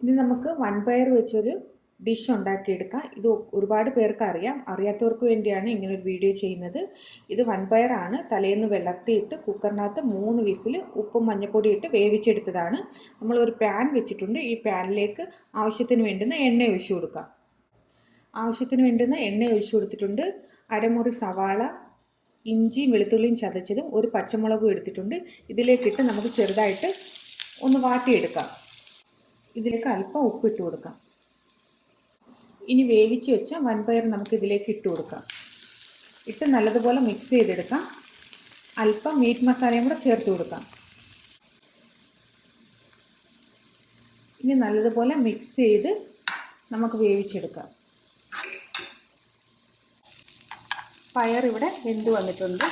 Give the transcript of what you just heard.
ഇനി നമുക്ക് വൺ വൻപയർ വെച്ചൊരു ഡിഷ് ഉണ്ടാക്കിയെടുക്കാം. ഇത് ഒരുപാട് പേർക്ക് അറിയാം. അറിയാത്തവർക്ക് വേണ്ടിയാണ് ഇങ്ങനൊരു വീഡിയോ ചെയ്യുന്നത്. ഇത് വൺ വൻപയറാണ് തലേന്ന് വെള്ളത്തിയിട്ട് കുക്കറിനകത്ത് മൂന്ന് വിസിൽ ഉപ്പും മഞ്ഞൾപ്പൊടി ഇട്ട് വേവിച്ചെടുത്തതാണ്. നമ്മൾ ഒരു പാൻ വെച്ചിട്ടുണ്ട്. ഈ പാനിലേക്ക് ആവശ്യത്തിന് വേണ്ടുന്ന എണ്ണ ഒഴിച്ചു കൊടുക്കാം. ആവശ്യത്തിന് വേണ്ടുന്ന എണ്ണ ഒഴിച്ചു കൊടുത്തിട്ടുണ്ട്. അരമുറി സവാള ഇഞ്ചിയും വെളുത്തുള്ളിയും ചതച്ചതും ഒരു പച്ചമുളകും എടുത്തിട്ടുണ്ട്. ഇതിലേക്കിട്ട് നമുക്ക് ചെറുതായിട്ട് ഒന്ന് വാട്ടിയെടുക്കാം. ഇതിലേക്ക് അല്പം ഉപ്പിട്ട് കൊടുക്കാം. ഇനി വേവിച്ച് വെച്ച വൻപയർ നമുക്ക് ഇതിലേക്ക് ഇട്ട് കൊടുക്കാം. ഇട്ട് നല്ലതുപോലെ മിക്സ് ചെയ്തെടുക്കാം. അല്പം മീറ്റ് മസാലയും കൂടെ ചേർത്ത് കൊടുക്കാം. ഇനി നല്ലതുപോലെ മിക്സ് ചെയ്ത് നമുക്ക് വേവിച്ചെടുക്കാം. പയർ ഇവിടെ വെന്ത് വന്നിട്ടുണ്ട്.